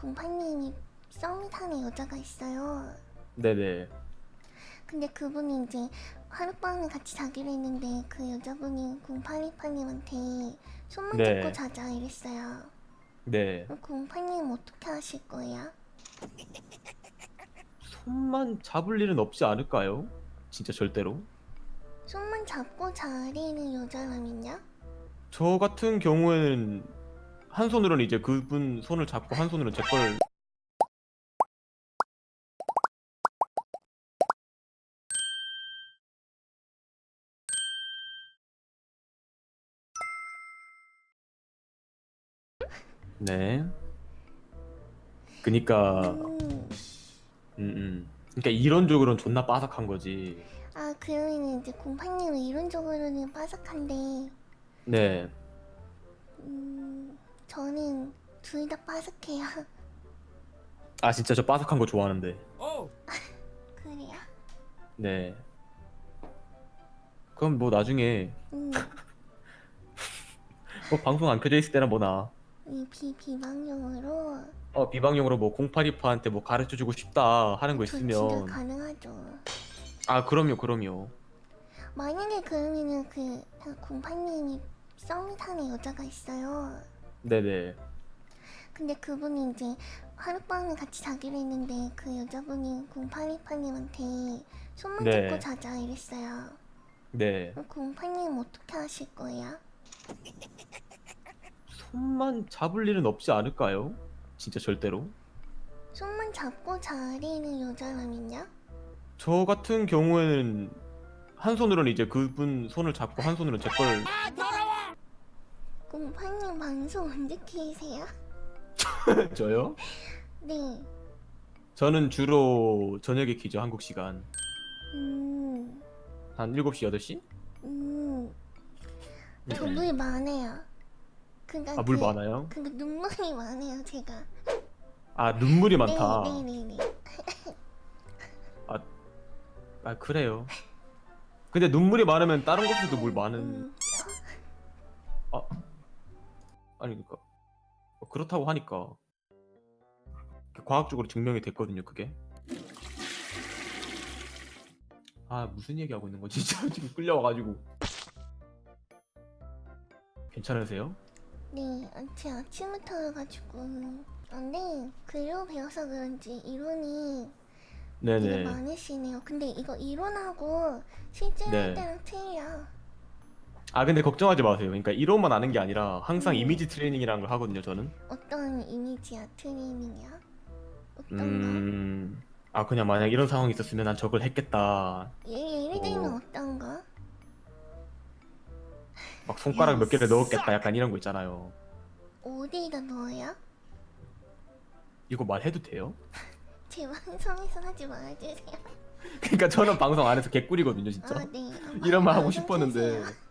공파님이 썸이 타는 여자가 있어요. 네네. 근데 그분이 이제 하룻밤을 같이 자기로 했는데 그 여자분이 공파리파님한테 손만 네. 잡고 자자 이랬어요. 네. 그럼 공파님 어떻게 하실 거예요? 손만 잡을 일은 없지 않을까요? 진짜 절대로. 손만 잡고 자리는 여자라면요? 저 같은 경우에는 한 손으로는 이제 그분 손을 잡고 한 손으로는 제 걸. 네. 그니까, 음. 음, 음. 그니까 이론적으로는 존나 빠삭한 거지. 아 그러면 이제 공파님은 이론적으로는 빠삭한데 네. 음, 저는 둘 다 빠삭해요. 아, 진짜 저 빠삭한 거 좋아하는데. 그래요? 네. 그럼 뭐 나중에 음, 뭐 방송 안 켜져 있을 때나 뭐나 이 비 비방용으로 어 비방용으로 뭐 0828한테 뭐 가르쳐 주고 싶다 하는 거 있으면 가능하죠. 아 그럼요 그럼요 만약에 그러면은 그 공파님이 썸이 타는 여자가 있어요. 네네 근데 그분이 이제 하룻밤을 같이 자기로 했는데 그 여자분이 공파리파님한테 손만 네. 잡고 자자 이랬어요. 네 그럼 공파님 어떻게 하실 거예요? 손만 잡을 일은 없지 않을까요? 진짜 절대로 손만 잡고 자리는 여자라면요? 저 같은 경우에는 한 손으로는 이제 그분 손을 잡고 한 손으로는 제걸 공파님 방송 언제 키세요? 저요? 네. 저는 주로 저녁에 키죠 한국 시간 음, 한 7시 8시? 음. 저물 많아요. 그니까 아 물 그, 많아요? 근데 눈물이 많아요, 제가. 아 눈물이 많다 네, 네, 네, 네. 아 그래요 근데 눈물이 많으면 다른 곳에도 물 많은 음, 아니 그니까 그렇다고 하니까 과학적으로 증명이 됐거든요 그게 아 무슨 얘기하고 있는 거지 진짜 지금 끌려와가지고 괜찮으세요? 네, 아, 제 아침부터 해가지고. 아, 네, 글로 배워서 그런지 이론이 되게 네네 많으시네요. 근데 이거 이론하고 실제 할 네. 때랑 틀려. 아 근데 걱정하지 마세요 그러니까 이론만 아는 게 아니라 항상 음. 이미지 트레이닝이라는 걸 하거든요 저는 어떤 이미지야, 트레이닝이야? 어떤 거? 음... 아 그냥 만약 이런 상황이 있었으면 난 저걸 했겠다 예, 예를 들면 어. 어떤 거? 막 손가락 몇 개를 넣었겠다 약간 이런 거 있잖아요 어디다 넣어요? 이거 말해도 돼요? 제 방송에서 하지 말아주세요. 그러니까 저는 방송 안에서 개꿀이거든요 진짜 아, 네. 이런 말 하고 방송 싶었는데 켜세요.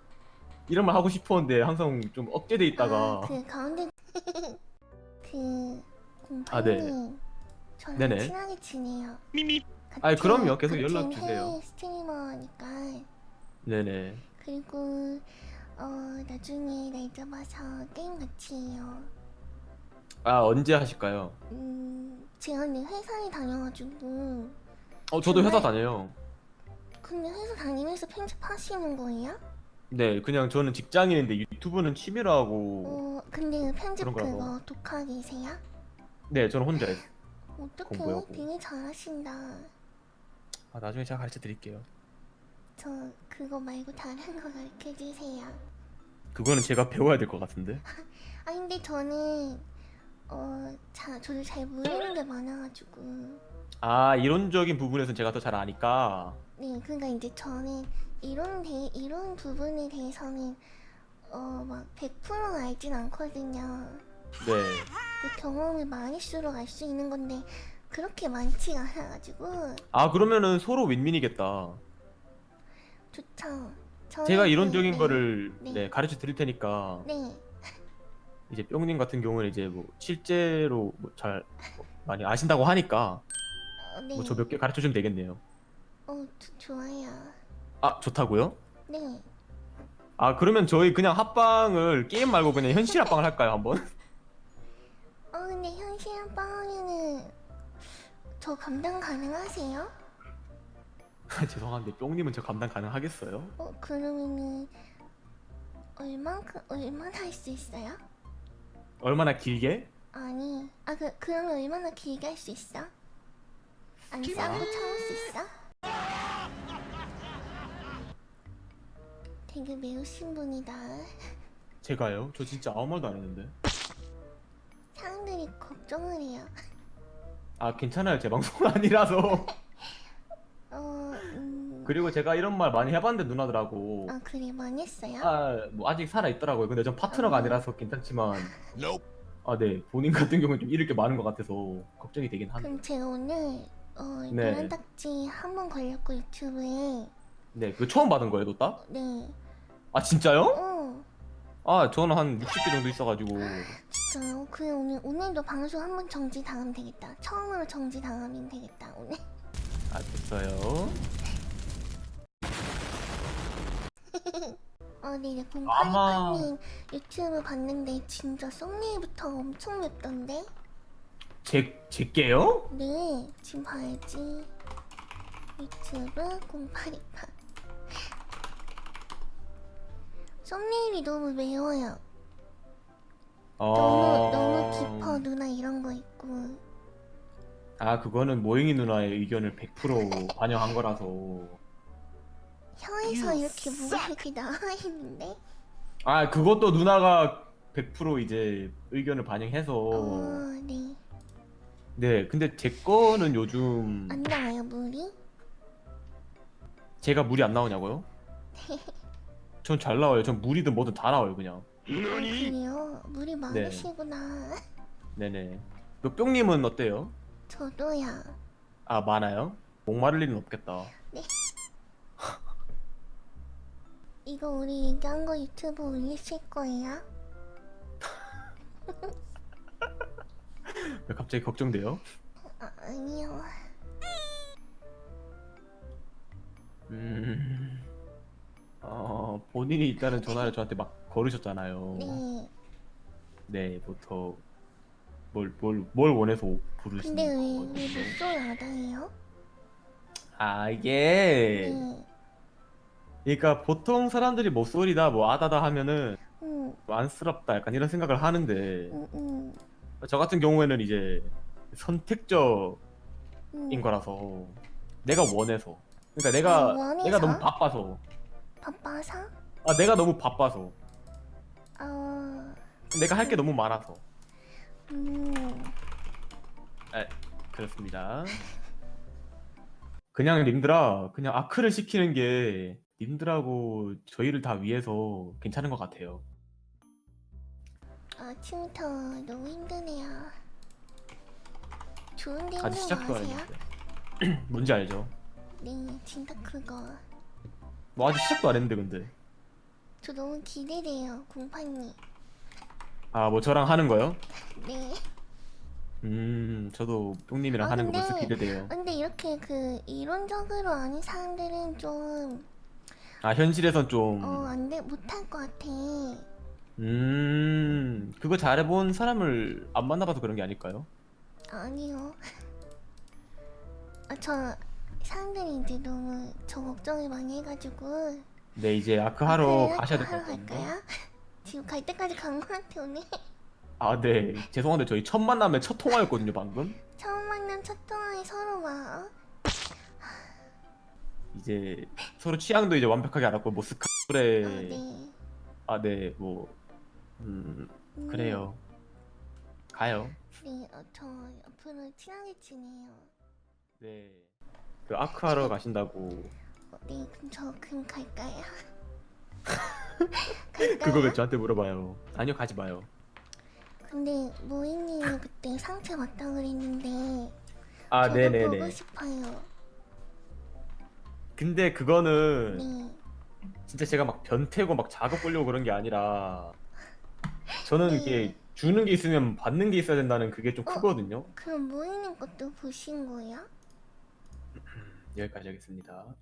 이런 말 하고 싶었는데 항상 좀 억제돼 있다가 아, 그 가운데 그 아, 네. 공파님 저랑 네네. 친하게 지내요. 아이, 같은- 그럼요. 계속 연락 주세요. 해외 스트리머니까 네네 그리고 어 나중에 날 잡아서 게임 같이 해요. 아 언제 하실까요? 음 제가 근데 회사에 다녀가지고 어 저도 회사 정말? 다녀요 근데 회사 다니면서 편집하시는 거예요? 네 그냥 저는 직장인인데 유튜브는 취미로 하고 어 근데 편집 그런 거라고. 그거 독학이세요? 네 저는 혼자 해요 어떻게 공부하고. 되게 잘하신다. 아 나중에 제가 가르쳐 드릴게요 저 그거 말고 다른 거 가르쳐 주세요. 그거는 제가 배워야 될 것 같은데 아 근데 저는 어, 자, 저도 잘 모르는 게 많아가지고 아 이론적인 부분에서는 제가 더 잘 아니까 네 그러니까 이제 저는 이론 대 이론 부분에 대해서는 어막 100% 알진 않거든요. 네그 경험이 많을수록 알 수 있는 건데 그렇게 많지가 않아가지고 아 그러면은 서로 윈윈이겠다 좋죠. 저는 제가 그- 이론적인 네, 거를 네. 네, 가르쳐 드릴 테니까 네 이제 뿅님 같은 경우는 이제 뭐 실제로 뭐잘 많이 아신다고 하니까 어, 네. 뭐 저 몇 개 가르쳐 주면 되겠네요 어 조- 좋아요. 아 좋다고요? 네. 아 그러면 저희 그냥 합방을 게임 말고 그냥 현실 합방을 할까요 한번? 어 근데 현실 체육방에는 저 감당 가능하세요? 죄송한데 뿅님은 저 감당 가능하겠어요? 어 그러면은 얼만큼 얼마나 할 수 있어요? 얼마나 길게? 아니 아그 그러면 얼마나 길게 할 수 있어? 안 싸고 참을 수 있어? 되게 매우신 분이다. 제가요? 저 진짜 아무 말도 안 했는데. 사람들이 걱정을 해요. 아 괜찮아요. 제 방송은 아니라서. 어, 음, 그리고 제가 이런 말 많이 해봤는데 누나들하고 아 그래 많이 했어요? 아뭐 아직 살아 있더라고요. 근데 전 파트너가 아니라서 괜찮지만. 아 네 본인 같은 경우는 좀 잃을 게 많은 것 같아서 걱정이 되긴 한데. 그럼 제가 오늘 어 네. 노란 딱지 한 번 걸렸고 유튜브에 네 그거 처음 받은 거예요, 노딱? 네, 아 진짜요? 어아 저는 한 60개 정도 있어가지고 진짜요? 그래 오늘 오늘도 방송 한 번 정지 당하면 되겠다. 처음으로 정지 당하면 되겠다 오늘. 아 됐어요. 어, 네, 아마- 공파이파님 유튜브 봤는데 진짜 썸네일부터 엄청 맵던데? 제 제게요? 네, 지금 봐야지. 유튜브 공파리파. 썸네일이 너무 매워요. 너무 너무 깊어 누나 이런 거 있고. 아 그거는 모잉이 누나의 의견을 100% 반영한 거라서. 혀에서 이렇게 뭐가 이렇게 나와 있는데? 아 그것도 누나가 100% 이제 의견을 반영해서. 어, 네. 네 근데 제 거는 요즘 안 나와요 물이? 제가 물이 안 나오냐고요? 전 잘 나와요. 전 물이든 뭐든 다 나와요 그냥. 어, 그래요? 물이 많으시구나. 네네. 그 뿅님은 어때요? 저도야. 아 많아요? 목마를 일은 없겠다. 이거 우리 얘기한 거 유튜브 올리실 거예요? 왜 갑자기 걱정돼요? 아. 본인이 일단은 전화를 저한테 막 걸으셨잖아요. 네. 네, 부터 뭘 뭘 뭘 원해서 부르시는 근데 왜? 왜 목소리 아다해요? 아 이게 네. 그러니까 보통 사람들이 목소리다 뭐 아다다 하면은 응, 뭐 안쓰럽다 약간 이런 생각을 하는데 응, 응. 저 같은 경우에는 이제 선택적인 응. 거라서 내가 원해서 그러니까 내가 아, 원해서? 내가 너무 바빠서 바빠서? 아 내가 너무 바빠서 어, 내가 할 게 너무 많아서 음, 그렇습니다. 그냥 님들아 그냥 아크를 시키는 게 님들하고 저희를 다 위해서 괜찮은 것 같아요. 아침부터 너무 힘드네요. 좋은 데 아직 힘든 거 시작도 안 아세요? 했는데 뭔지 알죠? 네, 진짜 그거. 뭐 아직 시작도 안 했는데 근데 저 너무 기대돼요, 공파님. 아 뭐 저랑 하는 거요? 네. 음 저도 뿅님이랑 아, 하는 거 근데- 벌써 기대돼요. 근데 이렇게 그 이론적으로 아는 사람들은 좀, 아 현실에선 좀 어, 안 돼, 못할 것 같아. 음, 그거 잘해본 사람을 안 만나봐서 그런 게 아닐까요? 아니요. 아, 저 사람들이 이제 너무 저 걱정을 많이 해가지고. 네, 이제 아크 아, 하러? 가셔야 될 것 하러 같은데. 갈까요? 지금 갈 때까지 간 것 같아 오늘. 아, 네. 죄송한데 저희 첫 만남에 첫 통화였거든요, 방금. 처음 만난 첫 동안에 서로 막 어? 이제 서로 취향도 이제 완벽하게 알았고 뭐 어, 스카프레 네. 아, 네. 뭐 음, 음, 그래요. 가요. 네, 어, 저 앞으로 친하게 지내요. 네. 그 아크 하러 가신다고 그럼 저 그럼 갈까요? 갈까요? 그거 왜 저한테 물어봐요? 아니요, 가지 마요. 근데 모이님이 그때 상처 왔다 그랬는데 아, 저도 네, 네, 보고 네. 싶어요. 근데 그거는 네. 진짜 제가 막 변태고 막 작업 보려고 그런 게 아니라 저는 네. 이게 주는 게 있으면 받는 게 있어야 된다는 그게 좀 어? 크거든요. 그럼 모이님 것도 보신 거예요? 여기까지 하겠습니다.